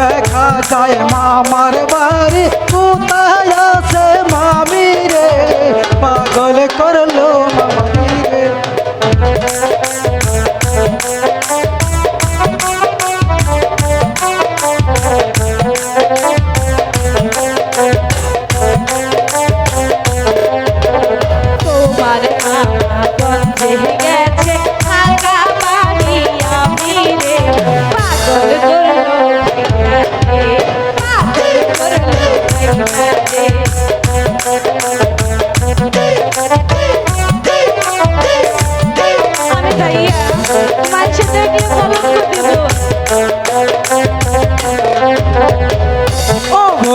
দেখা যায় মামার বাড়ি। কোথায় আছে মামির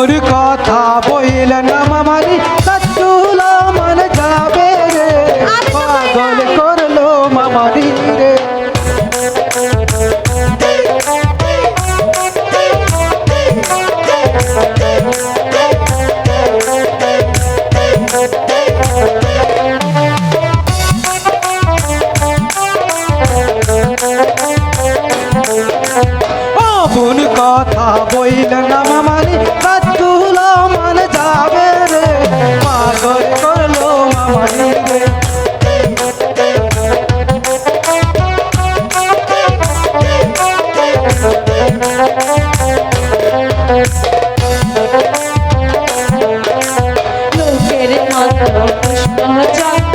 por. পুষ্প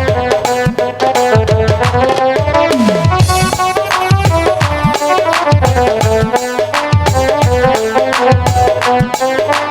Música